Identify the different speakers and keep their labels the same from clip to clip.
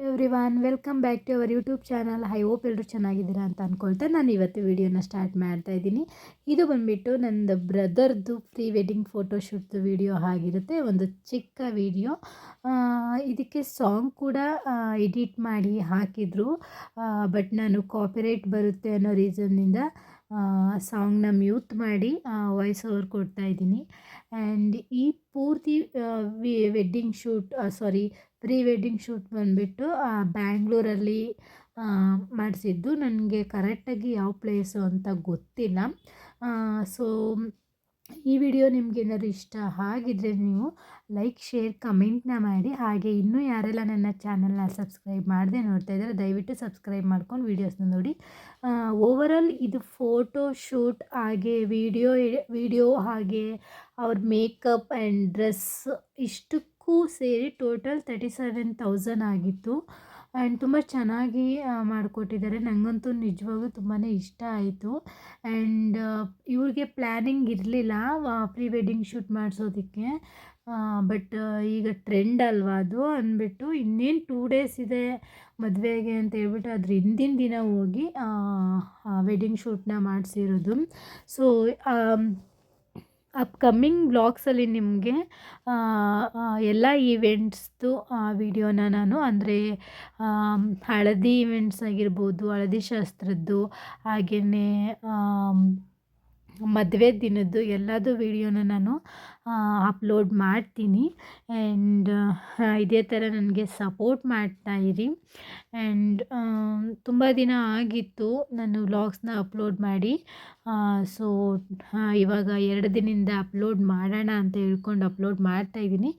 Speaker 1: Every welcome back to our YouTube channel. I hope ಎಲ್ಲರೂ ಚೆನ್ನಾಗಿದ್ದೀರಾ ಅಂತ ಅಂದ್ಕೊಳ್ತಾ ನಾನು ಇವತ್ತು ವಿಡಿಯೋನ ಸ್ಟಾರ್ಟ್ ಮಾಡ್ತಾ ಇದ್ದೀನಿ. ಇದು ಬಂದುಬಿಟ್ಟು ನನ್ನ ಬ್ರದರ್ದು ಪ್ರೀ ವೆಡ್ಡಿಂಗ್ ಫೋಟೋಶೂಟ್ದು ವಿಡಿಯೋ ಆಗಿರುತ್ತೆ. ಒಂದು ಚಿಕ್ಕ ವಿಡಿಯೋ. ಇದಕ್ಕೆ ಸಾಂಗ್ ಕೂಡ ಎಡಿಟ್ ಮಾಡಿ ಹಾಕಿದರು. ಬಟ್ ನಾನು ಕಾಪಿರೈಟ್ ಬರುತ್ತೆ ಅನ್ನೋ ರೀಸನ್ನಿಂದ ಸಾಂಗ್ನ ಮ್ಯೂಟ್ ಮಾಡಿ ವಾಯ್ಸ್ ಓವರ್ ಕೊಡ್ತಾ ಇದ್ದೀನಿ. ಆ್ಯಂಡ್ ಈ ಪೂರ್ತಿ wedding shoot sorry pre wedding shoot ಬಂದುಬಿಟ್ಟು ಬ್ಯಾಂಗ್ಳೂರಲ್ಲಿ ಮಾಡಿಸಿದ್ದು. ನನಗೆ ಕರೆಕ್ಟಾಗಿ ಯಾವ ಪ್ಲೇಸು ಅಂತ ಗೊತ್ತಿಲ್ಲ. ಸೊ, ಈ ವಿಡಿಯೋ ನಿಮಗೇನಾದ್ರು ಇಷ್ಟ ಆಗಿದ್ರೆ ನೀವು ಲೈಕ್, ಶೇರ್, ಕಮೆಂಟ್ನ ಮಾಡಿ. ಹಾಗೆ ಇನ್ನೂ ಯಾರೆಲ್ಲ ನನ್ನ ಚಾನಲ್ನ ಸಬ್ಸ್ಕ್ರೈಬ್ ಮಾಡದೆ ನೋಡ್ತಾ ಇದ್ದಾರೆ, ದಯವಿಟ್ಟು ಸಬ್ಸ್ಕ್ರೈಬ್ ಮಾಡ್ಕೊಂಡು ವೀಡಿಯೋಸ್ನ ನೋಡಿ. ಓವರಾಲ್ ಇದು ಫೋಟೋ ಶೂಟ್ ಹಾಗೆ ವಿಡಿಯೋ ವಿಡಿಯೋ ಹಾಗೆ ಅವ್ರ ಮೇಕಪ್ ಆ್ಯಂಡ್ ಡ್ರೆಸ್ ಇಷ್ಟಕ್ಕೂ ಸೇರಿ ಟೋಟಲ್ ತರ್ಟಿ ಸೆವೆನ್ ತೌಸಂಡ್ ಆಗಿತ್ತು. ಆ್ಯಂಡ್ ತುಂಬ ಚೆನ್ನಾಗಿ ಮಾಡಿಕೊಟ್ಟಿದ್ದಾರೆ. ನನಗಂತೂ ನಿಜವಾಗ್ಲೂ ತುಂಬಾ ಇಷ್ಟ ಆಯಿತು. ಆ್ಯಂಡ್ ಇವ್ರಿಗೆ ಪ್ಲ್ಯಾನಿಂಗ್ ಇರಲಿಲ್ಲ ಪ್ರೀ ವೆಡ್ಡಿಂಗ್ ಶೂಟ್ ಮಾಡಿಸೋದಕ್ಕೆ. ಬಟ್ ಈಗ ಟ್ರೆಂಡ್ ಅಲ್ವಾ ಅದು ಅಂದ್ಬಿಟ್ಟು ಇನ್ನೇನು ಟೂ ಡೇಸ್ ಇದೆ ಮದುವೆಗೆ ಅಂತ ಹೇಳ್ಬಿಟ್ಟು ಅದ್ರ ಹಿಂದಿನ ದಿನ ಹೋಗಿ ವೆಡ್ಡಿಂಗ್ ಶೂಟ್ನ ಮಾಡಿಸಿರೋದು. ಸೊ ಅಪ್ಕಮ್ಮಿಂಗ್ ಬ್ಲಾಗ್ಸಲ್ಲಿ ನಿಮಗೆ ಎಲ್ಲ ಈವೆಂಟ್ಸ್ದು ವಿಡಿಯೋನ ನಾನು ಅಂದರೆ ಹಳದಿ ಈವೆಂಟ್ಸ್ ಆಗಿರ್ಬೋದು ಹಳದಿ ಶಾಸ್ತ್ರದ್ದು ಹಾಗೆಯೇ ಮದುವೆ ದಿನದ್ದು ಎಲ್ಲದು ವಿಡಿಯೋನ ನಾನು ಅಪ್ಲೋಡ್ ಮಾಡ್ತೀನಿ. ಆ್ಯಂಡ್ ಇದೇ ಥರ ನನಗೆ ಸಪೋರ್ಟ್ ಮಾಡ್ತಾ ಇರಿ. ಆ್ಯಂಡ್ ತುಂಬ ದಿನ ಆಗಿತ್ತು ನಾನು ವ್ಲಾಗ್ಸ್ನ ಅಪ್ಲೋಡ್ ಮಾಡಿ. ಸೊ ಇವಾಗ ಎರಡು ದಿನದಿಂದ ಅಪ್ಲೋಡ್ ಮಾಡೋಣ ಅಂತ ಹೇಳ್ಕೊಂಡು ಅಪ್ಲೋಡ್ ಮಾಡ್ತಾಯಿದ್ದೀನಿ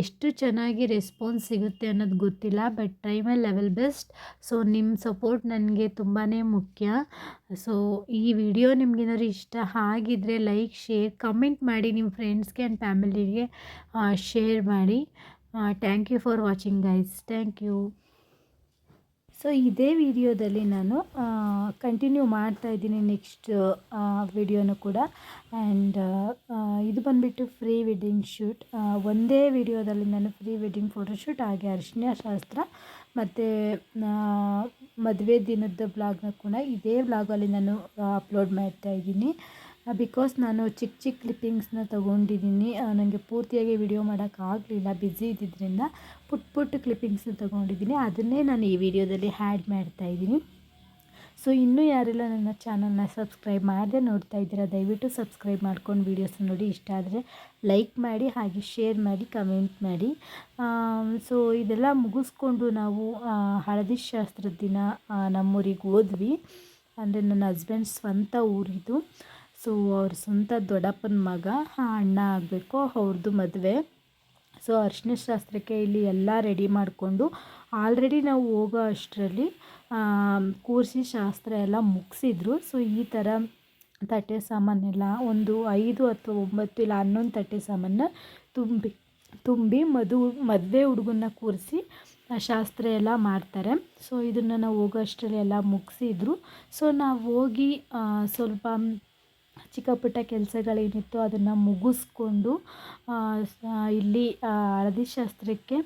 Speaker 1: ಎಷ್ಟು ಚೆನ್ನಾಗಿ ರೆಸ್ಪಾನ್ಸ್ ಸಿಗುತ್ತೆ ಅನ್ನೋದು ಗೊತ್ತಿಲ್ಲ but try my level best so ನಿಮ್ಮ ಸಪೋರ್ಟ್ ನನಗೆ ತುಂಬಾ ಮುಖ್ಯ. ಸೊ ಈ ವಿಡಿಯೋ ನಿಮಗೇನಾದ್ರು ಇಷ್ಟ ಆಗಿದ್ರೆ ಲೈಕ್ ಶೇರ್ ಕಮೆಂಟ್ ಮಾಡಿ ನಿಮ್ಮ ಫ್ರೆಂಡ್ಸ್ಗೆ ಆ್ಯಂಡ್ ಫ್ಯಾಮಿಲಿಗೆ ಶೇರ್ ಮಾಡಿ. Thank you for watching guys thank you so ಇದೇ ವಿಡಿಯೋದಲ್ಲಿ ನಾನು ಕಂಟಿನ್ಯೂ ಮಾಡ್ತಾ ಇದ್ದೀನಿ ನೆಕ್ಸ್ಟ್ ವಿಡಿಯೋನು ಕೂಡ. ಆ್ಯಂಡ್ ಇದು ಬಂದುಬಿಟ್ಟು ಫ್ರೀ ವೆಡ್ಡಿಂಗ್ ಶೂಟ್ ಒಂದೇ ವಿಡಿಯೋದಲ್ಲಿ ನಾನು ಫ್ರೀ ವೆಡ್ಡಿಂಗ್ ಫೋಟೋಶೂಟ್ ಹಾಗೆ ಅರಿಶಿನ ಶಾಸ್ತ್ರ ಮತ್ತು ಮದುವೆ ದಿನದ ಬ್ಲಾಗ್ನ ಕೂಡ ಇದೇ ಬ್ಲಾಗಲ್ಲಿ ನಾನು ಅಪ್ಲೋಡ್ ಮಾಡ್ತಾ ಇದ್ದೀನಿ. ಬಿಕಾಸ್ ನಾನು ಚಿಕ್ಕ ಚಿಕ್ಕ ಕ್ಲಿಪ್ಪಿಂಗ್ಸ್ನ ತೊಗೊಂಡಿದ್ದೀನಿ. ನನಗೆ ಪೂರ್ತಿಯಾಗಿ ವಿಡಿಯೋ ಮಾಡೋಕ್ಕಾಗಲಿಲ್ಲ ಬ್ಯುಸಿ ಇದ್ದಿದ್ದರಿಂದ ಪುಟ್ ಪುಟ್ ಕ್ಲಿಪ್ಪಿಂಗ್ಸ್ನ ತೊಗೊಂಡಿದ್ದೀನಿ. ಅದನ್ನೇ ನಾನು ಈ ವಿಡಿಯೋದಲ್ಲಿ ಹ್ಯಾಡ್ ಮಾಡ್ತಾಯಿದ್ದೀನಿ ಸೊ ಇನ್ನೂ ಯಾರೆಲ್ಲ ನನ್ನ ಚಾನಲ್ನ ಸಬ್ಸ್ಕ್ರೈಬ್ ಮಾಡದೆ ನೋಡ್ತಾ ಇದ್ದೀರಾ, ದಯವಿಟ್ಟು ಸಬ್ಸ್ಕ್ರೈಬ್ ಮಾಡ್ಕೊಂಡು ವೀಡಿಯೋಸ್ ನೋಡಿ. ಇಷ್ಟ ಆದರೆ ಲೈಕ್ ಮಾಡಿ, ಹಾಗೆ ಶೇರ್ ಮಾಡಿ, ಕಮೆಂಟ್ ಮಾಡಿ. ಸೊ ಇದೆಲ್ಲ ಮುಗಿಸ್ಕೊಂಡು ನಾವು ಹಳದಿ ಶಾಸ್ತ್ರದ ದಿನ ನಮ್ಮೂರಿಗೆ ಹೋದ್ವಿ. ಅಂದರೆ ನನ್ನ ಹಸ್ಬೆಂಡ್ ಸ್ವಂತ ಊರಿದು. ಸೊ ಅವ್ರ ಸ್ವಂತ ದೊಡ್ಡಪ್ಪನ ಮಗ ಅಣ್ಣ ಆಗಬೇಕು ಅವ್ರದ್ದು ಮದುವೆ. ಸೊ ಅರಿಶಿನ ಶಾಸ್ತ್ರಕ್ಕೆ ಇಲ್ಲಿ ಎಲ್ಲ ರೆಡಿ ಮಾಡಿಕೊಂಡು ಆಲ್ರೆಡಿ ನಾವು ಹೋಗೋ ಅಷ್ಟರಲ್ಲಿ ಕೂರಿಸಿ ಶಾಸ್ತ್ರ ಎಲ್ಲ ಮುಗಿಸಿದ್ರು. ಸೊ ಈ ಥರ ತಟ್ಟೆ ಸಾಮಾನೆಲ್ಲ ಒಂದು ಐದು ಅಥವಾ ಒಂಬತ್ತು ಇಲ್ಲ ಹನ್ನೊಂದು ತಟ್ಟೆ ಸಾಮಾನ ತುಂಬಿ ತುಂಬಿ ಮದು, ಮದುವೆ ಹುಡುಗನ್ನ ಕೂರಿಸಿ ಶಾಸ್ತ್ರ ಎಲ್ಲ ಮಾಡ್ತಾರೆ. ಸೊ ಇದನ್ನು ನಾವು ಹೋಗೋ ಅಷ್ಟರಲ್ಲಿ ಎಲ್ಲ ಮುಗಿಸಿದ್ರು. ಸೊ ನಾವು ಹೋಗಿ ಸ್ವಲ್ಪ ಚಿಕ್ಕ ಪುಟ್ಟ ಕೆಲಸಗಳೇನಿತ್ತು ಅದನ್ನು ಮುಗಿಸ್ಕೊಂಡು ಇಲ್ಲಿ ಹಳದಿ ಶಾಸ್ತ್ರಕ್ಕೆ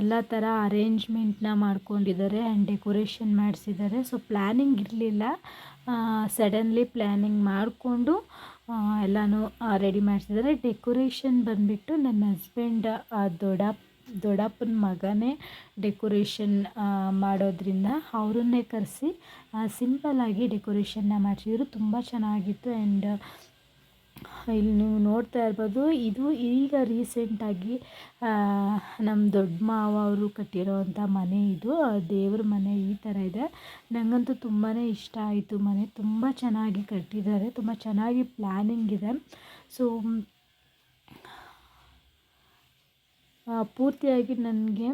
Speaker 1: ಎಲ್ಲ ಥರ ಅರೇಂಜ್ಮೆಂಟ್ನ ಮಾಡ್ಕೊಂಡಿದ್ದಾರೆ ಆ್ಯಂಡ್ ಡೆಕೋರೇಷನ್ ಮಾಡಿಸಿದ್ದಾರೆ. ಸೊ ಪ್ಲ್ಯಾನಿಂಗ್ ಇರಲಿಲ್ಲ. ಸಡನ್ಲಿ ಪ್ಲ್ಯಾನಿಂಗ್ ಮಾಡಿಕೊಂಡು ಎಲ್ಲನೂ ರೆಡಿ ಮಾಡಿಸಿದ್ದಾರೆ. ಡೆಕೋರೇಷನ್ ಬಂದುಬಿಟ್ಟು ನನ್ನ ಹಸ್ಬೆಂಡ್ ದೊಡ್ಡ ದೊಡ್ಡಪ್ಪನ ಮಗನೇ ಡೆಕೋರೇಷನ್ ಮಾಡೋದ್ರಿಂದ ಅವರನ್ನೇ ಕರೆಸಿ ಸಿಂಪಲ್ಲಾಗಿ ಡೆಕೋರೇಷನ್ನ ಮಾಡಿಸಿದ್ರು ತುಂಬ ಚೆನ್ನಾಗಿತ್ತು ಆ್ಯಂಡ್ ಇಲ್ಲಿ ನೀವು ನೋಡ್ತಾ ಇರ್ಬೋದು ಇದು ಈಗ ರೀಸೆಂಟಾಗಿ ನಮ್ಮ ದೊಡ್ಡ ಮಾವ ಅವರು ಕಟ್ಟಿರೋವಂಥ ಮನೆ ಇದು ದೇವ್ರ ಮನೆ ಈ ಥರ ಇದೆ. ನನಗಂತೂ ತುಂಬಾ ಇಷ್ಟ ಆಯಿತು ಮನೆ, ತುಂಬ ಚೆನ್ನಾಗಿ ಕಟ್ಟಿದ್ದಾರೆ, ತುಂಬ ಚೆನ್ನಾಗಿ ಪ್ಲ್ಯಾನಿಂಗ್ ಇದೆ. ಸೊ ಪೂರ್ತಿಯಾಗಿ ನನಗೆ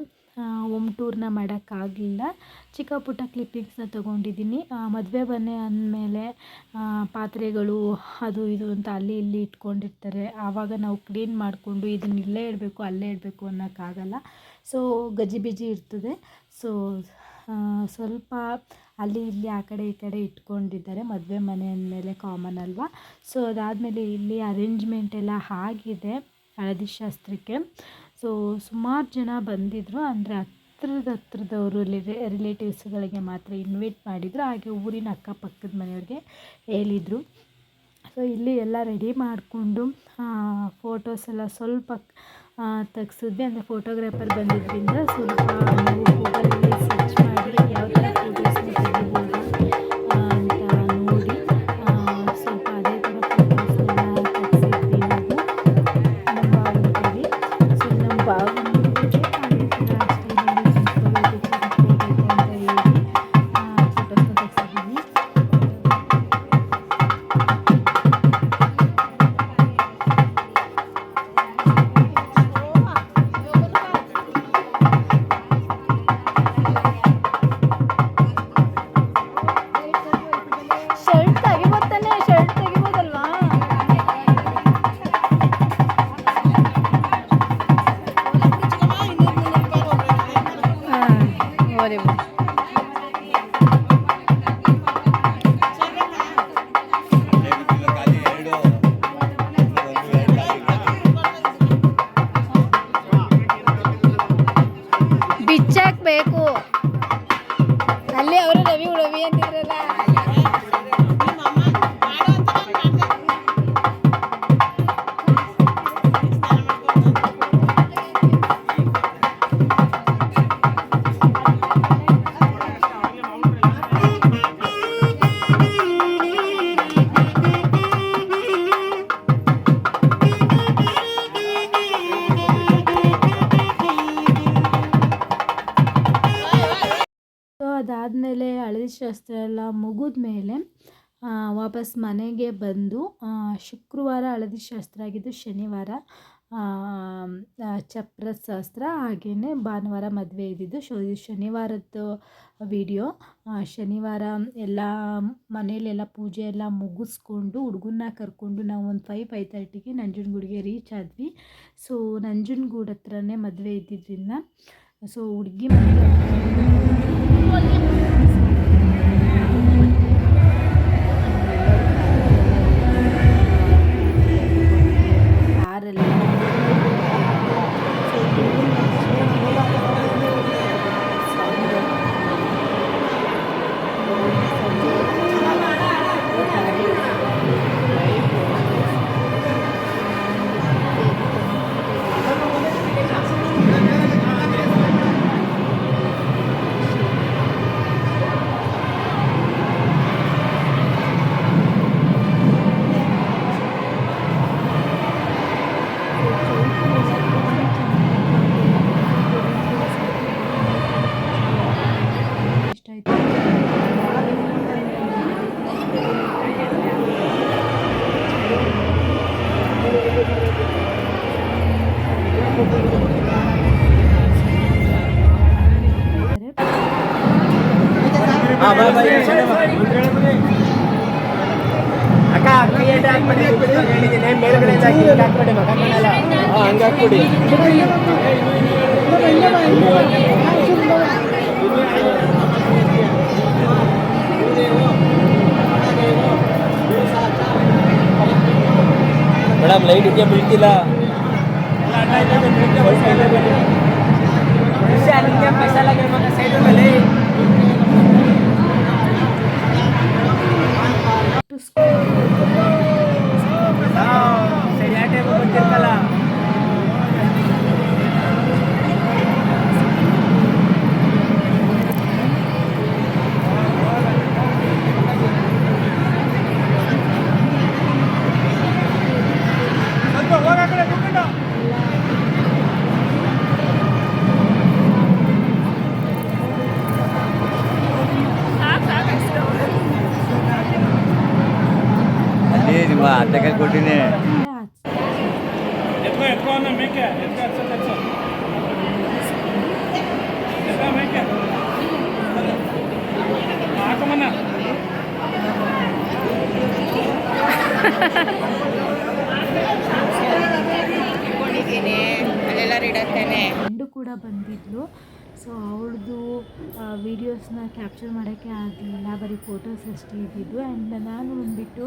Speaker 1: ಹೋಮ್ ಟೂರ್ನ ಮಾಡೋಕ್ಕಾಗಲಿಲ್ಲ ಚಿಕ್ಕ ಪುಟ್ಟ ಕ್ಲಿಪ್ಪಿಂಗ್ಸ್ನ ತೊಗೊಂಡಿದ್ದೀನಿ. ಮದುವೆ ಮನೆ ಅಂದಮೇಲೆ ಪಾತ್ರೆಗಳು ಅದು ಇದು ಅಂತ ಅಲ್ಲಿ ಇಲ್ಲಿ ಇಟ್ಕೊಂಡಿರ್ತಾರೆ. ಆವಾಗ ನಾವು ಕ್ಲೀನ್ ಮಾಡಿಕೊಂಡು ಇದನ್ನ ಇಲ್ಲೇ ಇಡಬೇಕು, ಅಲ್ಲೇ ಇಡಬೇಕು ಅನ್ನೋಕ್ಕಾಗಲ್ಲ. ಸೊ ಗಜಿಬಿಜಿ ಇರ್ತದೆ. ಸೊ ಸ್ವಲ್ಪ ಅಲ್ಲಿ ಇಲ್ಲಿ ಆ ಕಡೆ ಈ ಕಡೆ ಇಟ್ಕೊಂಡಿದ್ದಾರೆ. ಮದುವೆ ಮನೆ ಅಂದಮೇಲೆ ಕಾಮನ್ ಅಲ್ವಾ? ಸೊ ಅದಾದಮೇಲೆ ಇಲ್ಲಿ ಅರೇಂಜ್ಮೆಂಟ್ ಎಲ್ಲ ಆಗಿದೆ ಹಳದಿ ಶಾಸ್ತ್ರಕ್ಕೆ. ಸೊ ಸುಮಾರು ಜನ ಬಂದಿದ್ದರು ಅಂದರೆ ಹತ್ರದ ಹತ್ರದವರು ರಿಲೇಟಿವ್ಸ್ಗಳಿಗೆ ಮಾತ್ರ ಇನ್ವೈಟ್ ಮಾಡಿದರು. ಹಾಗೆ ಊರಿನ ಅಕ್ಕಪಕ್ಕದ ಮನೆಯವ್ರಿಗೆ ಹೇಳಿದರು. ಸೊ ಇಲ್ಲಿ ಎಲ್ಲ ರೆಡಿ ಮಾಡಿಕೊಂಡು ಫೋಟೋಸ್ ಎಲ್ಲ ಸ್ವಲ್ಪ ತೆಗ್ಸಿದ್ವಿ. ಅಂದರೆ ಫೋಟೋಗ್ರಾಫರ್ ಬಂದಿದ್ದರಿಂದ ಸ್ವಲ್ಪ ಶಾಸ್ತ್ರ ಎಲ್ಲ ಮುಗಿದ ಮೇಲೆ ವಾಪಸ್ ಮನೆಗೆ ಬಂದು ಶುಕ್ರವಾರ ಹಳದಿ ಶಾಸ್ತ್ರ ಆಗಿದ್ದು ಶನಿವಾರ ಚಪ್ರ ಶಾಸ್ತ್ರ ಹಾಗೆಯೇ ಭಾನುವಾರ ಮದುವೆ ಇದ್ದಿದ್ದು ಶೋ ಶನಿವಾರದ್ದು ವಿಡಿಯೋ. ಶನಿವಾರ ಎಲ್ಲ ಮನೆಯಲ್ಲೆಲ್ಲ ಪೂಜೆ ಎಲ್ಲ ಮುಗಿಸ್ಕೊಂಡು ಹುಡುಗನ್ನ ಕರ್ಕೊಂಡು ನಾವು ಒಂದು ಫೈವ್ ಫೈವ್ ತರ್ಟಿಗೆ ನಂಜನಗೂಡಿಗೆ ರೀಚ್ ಆದ್ವಿ. ಸೊ ನಂಜನಗೂಡು ಹತ್ರನೇ ಮದುವೆ ಇದ್ದಿದ್ದರಿಂದ ಸೊ ಹುಡುಗಿ ಮನೆಗೆ
Speaker 2: ಅಕ್ಕ ಹಾಕ್ಬಿಡಿ. ಮೇಡಮ್ ಲೈಟ್ ಇದೆಯಾ ಬೀಳ್ತಿಲ್ಲ?
Speaker 3: पैसा
Speaker 4: लागेल मला साईडवर ಮೇಕೆ ಹಾಕಮನ್ನ
Speaker 1: ಒಂದು ಕೂಡ ಬಂದಿದ್ಲು ಸೊ ಅವಳದು ವಿಡಿಯೋ ವೀಡಿಯೋಸ್ನ ಕ್ಯಾಪ್ಚರ್ ಮಾಡೋಕ್ಕೆ ಆಗಲಿಲ್ಲ. ಬರೀ ಫೋಟೋಸ್ ಅಷ್ಟೇ ಇದ್ದಿದ್ದು. ಆ್ಯಂಡ್ ನಾನು ಬಂದುಬಿಟ್ಟು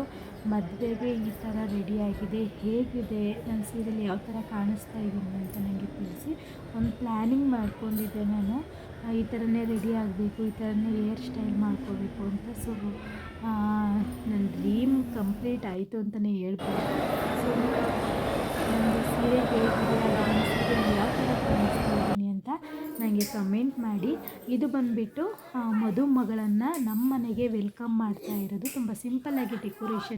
Speaker 1: ಮದುವೆಗೆ ಈ ಥರ ರೆಡಿಯಾಗಿದೆ ಹೇಗಿದೆ ನನ್ನ ಸೀರೆಯಲ್ಲಿ ಯಾವ ಥರ ಕಾಣಿಸ್ತಾ ಇದ್ದೀನಿ ಅಂತ ನನಗೆ ತಿಳಿಸಿ. ಒಂದು ಪ್ಲ್ಯಾನಿಂಗ್ ಮಾಡ್ಕೊಂಡಿದ್ದೆ ನಾನು. ಈ ಥರನೇ ರೆಡಿ ಆಗಬೇಕು, ಈ ಥರನೇ ಹೇರ್ ಸ್ಟೈಲ್ ಮಾಡ್ಕೋಬೇಕು ಅಂತ. ಸೊ ನನ್ನ ಡ್ರೀಮ್ ಕಂಪ್ಲೀಟ್ ಆಯಿತು ಅಂತಲೇ ಹೇಳ್ಬೋದು. ಸೊ ನನ್ನ ಸೀರೆ ಹೇಗಿದೆ ಯಾವ ಥರ ಕಾಣಿಸ್ತಾ ನನಗೆ ಕಮೆಂಟ್ ಮಾಡಿ. ಇದು ಬಂದುಬಿಟ್ಟು ಮದುಮಗಳನ್ನು ನಮ್ಮ ಮನೆಗೆ ವೆಲ್ಕಮ್ ಮಾಡ್ತಾ ಇರೋದು. ತುಂಬ ಸಿಂಪಲ್ಲಾಗಿ ಡೆಕೋರೇಷನ್